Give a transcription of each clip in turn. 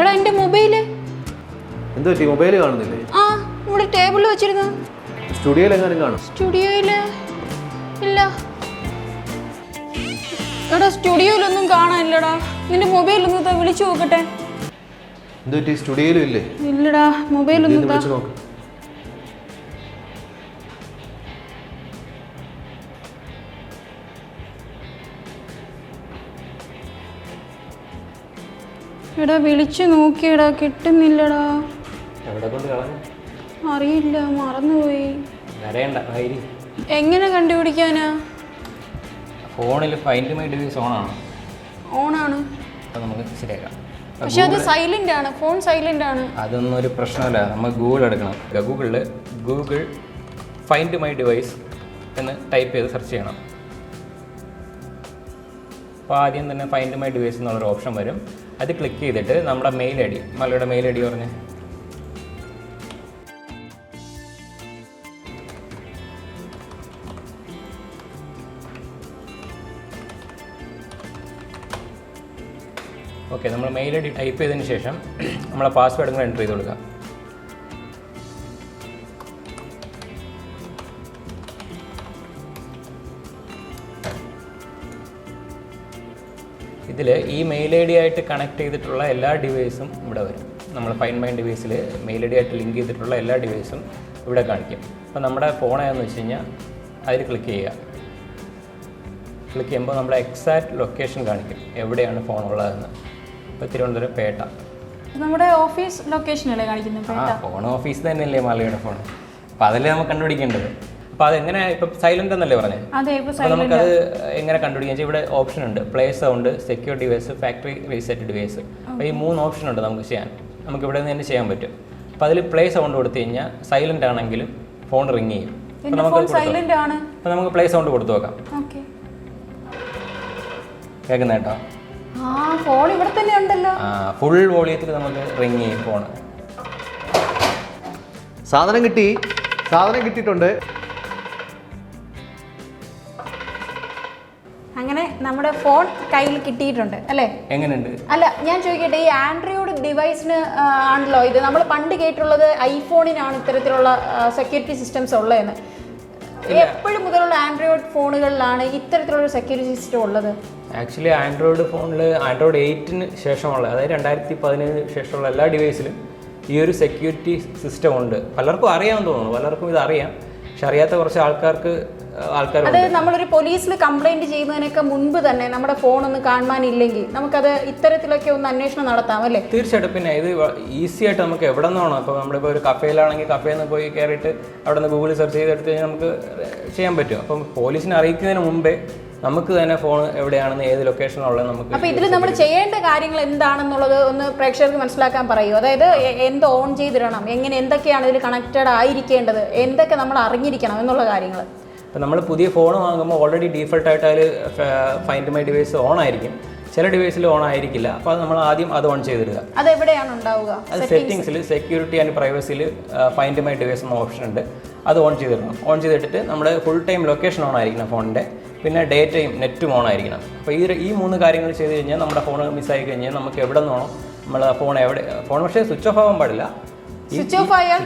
എടാ എന്റെ മൊബൈൽ. എന്ത് പറ്റി? മൊബൈൽ കാണുന്നില്ലേ? ആ ഇവിടെ ടേബിളിൽ വെച്ചിരുന്നു. സ്റ്റുഡിയോയിൽ എങ്ങാനും കാണും? സ്റ്റുഡിയോയിൽ ഇല്ല. എടാ സ്റ്റുഡിയോയിലൊന്നും കാണാനില്ലടാ. നിന്റെ മൊബൈൽ ഒന്ന് വിളിച്ചു നോക്കട്ടെ. എന്ത് പറ്റി? സ്റ്റുഡിയോയിലും ഇല്ലേ? ഇല്ലടാ മൊബൈൽ ഒന്ന് വിളിച്ചു നോക്കട്ടെ നോക്ക്. എടാ വിളിച്ചു നോക്കിയടാ കിട്ടുന്നില്ലടാ. എവിടെ കൊണ്ട് കളഞ്ഞു? അറിയില്ല മറന്നുപോയി. വരേണ്ട വൈരി. എങ്ങനെ കണ്ടുപിടിക്കാനാ? ഫോണിൽ ഫൈൻഡ് മൈ ഡിവൈസ് ഓണാണ് ഓണാണ് അപ്പോൾ നമുക്ക് ശരിയാക്കാം. പക്ഷെ അത് സൈലന്റ് ആണ് ഫോൺ സൈലന്റ് ആണ്. അതൊന്നും ഒരു പ്രശ്നമല്ല. നമ്മൾ ഗൂഗിൾ എടുക്കണം. ഗൂഗിളിൽ ഗൂഗിൾ ഫൈൻഡ് മൈ ഡിവൈസ് എന്ന് ടൈപ്പ് ചെയ്ത് സെർച്ച് ചെയ്യണം. അപ്പോൾ ആദ്യം തന്നെ ഫൈൻഡ് മൈ ഡിവൈസ് എന്നുള്ളൊരു ഓപ്ഷൻ വരും. അത് ക്ലിക്ക് ചെയ്തിട്ട് നമ്മുടെ മെയിൽ ഐ ഡി മലയുടെ മെയിൽ ഐ ഡി പറഞ്ഞ്. ഓക്കെ നമ്മൾ മെയിൽ ഐ ഡി ടൈപ്പ് ചെയ്തതിന് ശേഷം നമ്മളെ പാസ്വേഡ് കൂടെ എന്റർ ചെയ്ത് കൊടുക്കുക ഇതിൽ ഈ മെയിൽ ഐ ഡി ആയിട്ട് കണക്ട് ചെയ്തിട്ടുള്ള എല്ലാ ഡിവൈസും ഇവിടെ വരും. നമ്മൾ ഫൈൻ മൈൻ ഡിവൈസിൽ മെയിൽ ഐ ഡി ആയിട്ട് ലിങ്ക് ചെയ്തിട്ടുള്ള എല്ലാ ഡിവൈസും ഇവിടെ കാണിക്കും. അപ്പോൾ നമ്മുടെ ഫോൺ ഏതെന്ന് വെച്ച് കഴിഞ്ഞാൽ അതിൽ ക്ലിക്ക് ചെയ്യുക. ക്ലിക്ക് ചെയ്യുമ്പോൾ നമ്മുടെ എക്സാക്ട് ലൊക്കേഷൻ കാണിക്കും. എവിടെയാണ് ഫോൺ ഉള്ളതെന്ന്. ഇപ്പോൾ തിരുവനന്തപുരം പേട്ട. നമ്മുടെ ഓഫീസ് ലൊക്കേഷനല്ലേ കാണിക്കുന്നത്? ആ ഫോൺ ഓഫീസ് തന്നെയല്ലേ മലയുടെ ഫോൺ അപ്പോൾ അതല്ലേ നമുക്ക് കണ്ടുപിടിക്കേണ്ടത്? അപ്പോൾ അതെങ്ങനെ ഇപ്പൊ സൈലന്റ് എന്നല്ലേ പറഞ്ഞത് അപ്പൊ നമുക്കത് എങ്ങനെ കണ്ടുപിടിക്കാൻ വെച്ചാൽ ഇവിടെ ഓപ്ഷൻ ഉണ്ട്. Play sound secure device factory reset device അപ്പൊ ഈ മൂന്ന് ഓപ്ഷൻ ഉണ്ട് നമുക്ക് ചെയ്യാൻ. നമുക്ക് ഇവിടെ നിന്ന് തന്നെ ചെയ്യാൻ പറ്റും. അപ്പൊ അതിൽ പ്ലേ സൗണ്ട് കൊടുത്തു കഴിഞ്ഞാൽ സൈലന്റ് ആണെങ്കിലും ഫോൺ റിങ് ചെയ്യും. അപ്പോൾ നമുക്ക് സൈലന്റ് ആണ്. അപ്പോൾ നമുക്ക് പ്ലേ സൗണ്ട് കൊടുത്തു നോക്കാം. കേൾക്കുന്ന കേട്ടോ? ആ ഫോൺ ഇവിടെ തന്നെ ഉണ്ടല്ലോ. ഫുൾ വോളിയത്തിൽ നമുക്ക് റിങ് ചെയ്യും ഫോൺ സാധനം കിട്ടി. സാധനം കിട്ടിയിട്ടുണ്ട്. അങ്ങനെ നമ്മുടെ ഫോൺ കയ്യിൽ കിട്ടിയിട്ടുണ്ട് അല്ലേ? എങ്ങനെയുണ്ട് അല്ല ഞാൻ ചോദിക്കട്ടെ ഈ ആൻഡ്രോയിഡ് ഡിവൈസിന് ആണല്ലോ ഇത്. നമ്മൾ പണ്ട് കേട്ടുള്ളത് ഐഫോണിനാണ് ഇത്തരത്തിലുള്ള സെക്യൂരിറ്റി സിസ്റ്റംസ് ഉള്ളതെന്ന്. എപ്പോഴും മുതലുള്ള ആൻഡ്രോയിഡ് ഫോണുകളിലാണ് ഇത്തരത്തിലുള്ള സെക്യൂരിറ്റി സിസ്റ്റം ഉള്ളത്? ആക്ച്വലി ആൻഡ്രോയിഡ് ഫോണിൽ ആൻഡ്രോയിഡ് എയ്റ്റിന് ശേഷമുള്ള അതായത് രണ്ടായിരത്തി പതിനേഴിന് ശേഷമുള്ള എല്ലാ ഡിവൈസിലും ഈ ഒരു സെക്യൂരിറ്റി സിസ്റ്റം ഉണ്ട്. പലർക്കും അറിയാമെന്ന് തോന്നുന്നു പലർക്കും ഇത് അറിയാം പക്ഷെ അറിയാത്ത കുറച്ച് ആൾക്കാർക്ക് ആൾക്കാർ അത് നമ്മളൊരു പോലീസിൽ കംപ്ലൈന്റ് ചെയ്യുന്നതിനൊക്കെ മുൻപ് തന്നെ നമ്മുടെ ഫോൺ ഒന്ന് കാണാനില്ലെങ്കിൽ നമുക്കത് ഇത്തരത്തിലൊക്കെ ഒന്ന് അന്വേഷണം നടത്താം അല്ലേ? തീർച്ചയായിട്ടും. പിന്നെ ഇത് ഈസി ആയിട്ട് നമുക്ക് എവിടെ നിന്നാണോ അപ്പോൾ നമ്മളിപ്പോൾ ഒരു കഫേയിലാണെങ്കിൽ കഫേയിൽ നിന്ന് പോയി കയറിയിട്ട് അവിടെ നിന്ന് ഗൂഗിളിൽ സെർച്ച് ചെയ്തെടുത്ത് കഴിഞ്ഞാൽ നമുക്ക് ചെയ്യാൻ പറ്റും. അപ്പം പോലീസിനെ അറിയിക്കുന്നതിന് മുമ്പേ നമുക്ക് തന്നെ ഫോൺ എവിടെയാണെന്ന് ഏത് ലൊക്കേഷനുള്ളത് നമുക്ക് അപ്പൊ ഇതിൽ നമ്മൾ ചെയ്യേണ്ട കാര്യങ്ങൾ എന്താണെന്നുള്ളത് ഒന്ന് പ്രേക്ഷകർക്ക് മനസ്സിലാക്കാൻ പറയൂ. അതായത് എന്ത് ഓൺ ചെയ്തിടണം എങ്ങനെ എന്തൊക്കെയാണ് ഇതിൽ കണക്റ്റഡ് ആയിരിക്കേണ്ടത് എന്തൊക്കെ നമ്മൾ അറിഞ്ഞിരിക്കണം എന്നുള്ള കാര്യങ്ങൾ അപ്പോൾ നമ്മൾ പുതിയ ഫോൺ വാങ്ങുമ്പോൾ ഓൾറെഡി ഡീഫൾട്ട് ആയിട്ട് അതിൽ ഫൈൻഡ് മൈ ഡിവൈസ് ഓൺ ആയിരിക്കും. ചില ഡിവൈസിൽ ഓൺ ആയിരിക്കില്ല. അപ്പോൾ അത് നമ്മൾ ആദ്യം അത് ഓൺ ചെയ്തിടുക. അത് എവിടെയാണ് ഉണ്ടാവുക? അത് സെറ്റിംഗ്സിൽ സെക്യൂരിറ്റി ആൻഡ് പ്രൈവസിയിൽ ഫൈൻഡ് മൈ ഡിവൈസ് എന്ന ഓപ്ഷൻ ഉണ്ട്. അത് ഓൺ ചെയ്തിടണം. ഓൺ ചെയ്തിട്ടിട്ട് നമ്മൾ ഫുൾ ടൈം ലൊക്കേഷൻ ഓൺ ആയിരിക്കണം ഫോണിന്റെ പിന്നെ ഡേറ്റയും നെറ്റും ഓൺ ആയിരിക്കണം. അപ്പോൾ ഈ ഈ മൂന്ന് കാര്യങ്ങൾ ചെയ്ത് കഴിഞ്ഞാൽ നമ്മുടെ ഫോൺ മിസ്സായി കഴിഞ്ഞാൽ നമുക്ക് എവിടെ നിന്നാണോ നമ്മൾ ഫോൺ എവിടെ ഫോൺ പക്ഷേ സ്വിച്ച് ഓഫ് ആവാൻ പാടില്ല. സ്വിച്ച് ഓഫ് ആയാൽ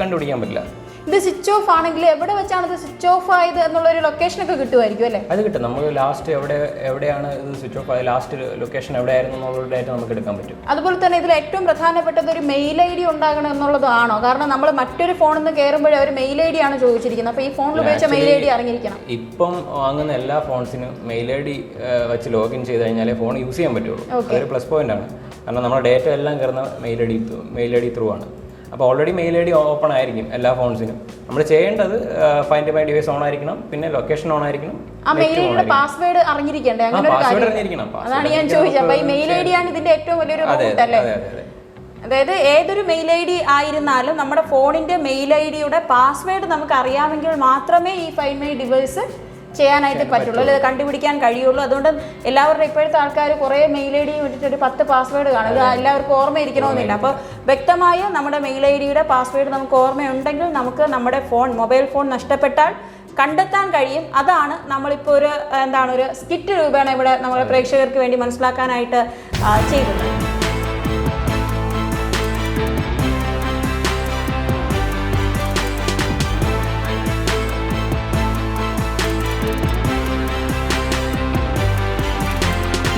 കണ്ടുപിടിക്കാൻ പറ്റില്ല. ഇത് സ്വിച്ച് ഓഫ് ആണെങ്കിൽ എവിടെ വെച്ചാണ് ഇത് സ്വിച്ച് ഓഫ് ആയത് എന്നുള്ള ഒരു ലൊക്കേഷൻ ഒക്കെ കിട്ടുമായിരിക്കും അല്ലേ? അത് കിട്ടും. നമുക്ക് ലാസ്റ്റ് എവിടെ എവിടെയാണ് ഇത് സ്വിച്ച് ഓഫ് ആയത് ലാസ്റ്റ് ലൊക്കേഷൻ എവിടെയായിരുന്നു എന്നുള്ള ഡേറ്റ നമുക്ക് എടുക്കാൻ പറ്റും. അതുപോലെ തന്നെ ഇതിൽ ഏറ്റവും പ്രധാനപ്പെട്ടത് ഒരു മെയിൽ ഐ ഡി ഉണ്ടാകണം എന്നുള്ളതാണോ? കാരണം നമ്മൾ മറ്റൊരു ഫോണിൽ നിന്ന് കയറുമ്പോഴേ അവർ മെയിൽ ഐ ഡി ആണ് ചോദിച്ചിരിക്കുന്നത്. അപ്പോൾ ഈ ഫോണിൽ ഉപയോഗിച്ച മെയിൽ ഐ ഡി അറിഞ്ഞിരിക്കണം. ഇപ്പം വാങ്ങുന്ന എല്ലാ ഫോൺസിനും മെയിൽ ഐ ഡി വെച്ച് ലോഗിൻ ചെയ്ത് കഴിഞ്ഞാലേ ഫോൺ യൂസ് ചെയ്യാൻ പറ്റുള്ളൂ. അതൊരു പ്ലസ് പോയിന്റ് ആണ്. കാരണം നമ്മുടെ ഡേറ്റ എല്ലാം കയറുന്ന mail I D mail I D through ആണ്. അപ്പോൾ already mail I D open ആയിരിക്കും എല്ലാ ഫോൺസിനും നമ്മൾ ചെയ്യേണ്ടത് ഫൈൻഡ് മൈ ഡിവൈസ് ഓൺ ആയിരിക്കണം പിന്നെ ലൊക്കേഷൻ ഓൺ ആയിരിക്കണം പാസ്വേഡ് അറിഞ്ഞിരിക്കണ്ടേ? പാസ്വേഡ് അറിഞ്ഞിരിക്കണം അതാണ് ഞാൻ ചോദിച്ചത് മെയിൽ ഐ ഡി ആണ് ഇതിന്റെ ഏറ്റവും വലിയൊരു അല്ലേ? അതായത് ഏതൊരു മെയിൽ ഐ ഡി ആയിരുന്നാലും നമ്മുടെ ഫോണിന്റെ മെയിൽ ഐ ഡിയുടെ പാസ്വേഡ് നമുക്ക് അറിയാമെങ്കിൽ മാത്രമേ ഈ ഫൈൻ മൈ ഡിവൈസ് ചെയ്യാനായിട്ട് പറ്റുള്ളൂ. അല്ലെ? കണ്ടുപിടിക്കാൻ കഴിയുള്ളൂ. അതുകൊണ്ട് എല്ലാവരുടെ ഇപ്പോഴത്തെ ആൾക്കാർ കുറേ മെയിൽ ഐ ഡി വിട്ടിട്ട് ഒരു പത്ത് പാസ്വേഡ് കാണും. ഇത് എല്ലാവർക്കും ഓർമ്മയിരിക്കണമെന്നില്ല. അപ്പോൾ വ്യക്തമായ നമ്മുടെ മെയിൽ ഐ ഡിയുടെ പാസ്വേഡ് നമുക്ക് ഓർമ്മയുണ്ടെങ്കിൽ നമുക്ക് നമ്മുടെ ഫോൺ മൊബൈൽ ഫോൺ നഷ്ടപ്പെട്ടാൽ കണ്ടെത്താൻ കഴിയും. അതാണ് നമ്മളിപ്പോൾ ഒരു എന്താണ് ഒരു സ്കിറ്റ് രൂപേണ ഇവിടെ നമ്മുടെ പ്രേക്ഷകർക്ക് വേണ്ടി മനസ്സിലാക്കാനായിട്ട് ചെയ്തത്.